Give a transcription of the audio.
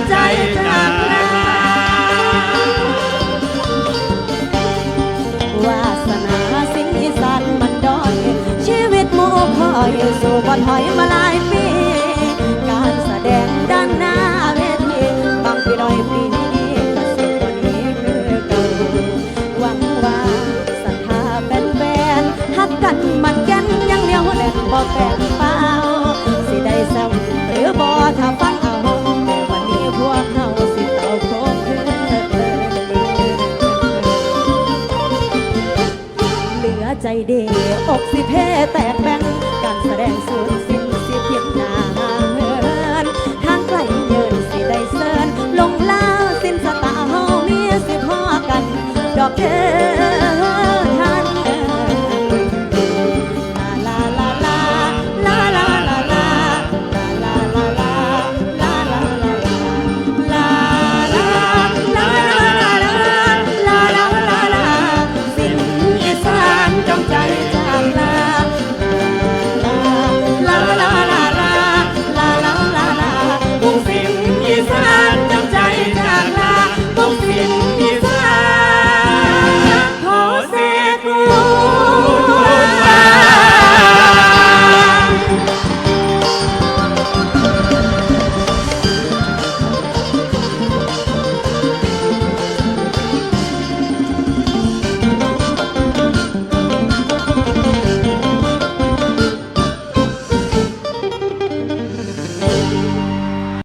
ำใจจาวาสนาสิ่งอีสานมันดอย ชีวิตมู่คอยสู่บ่ถอยมาหลายปี การแสดงด้านหน้าเวทีบางปีดอยปีนี้ก็สุดวันนี้คือก่าหวังว่าศรัทธาแฟนๆฮักกันมันแก่นยังเลี้ยวแน่นบอกแฟน เหลือใจเดอกสิเพแตกแบ่งการแสดงสูญ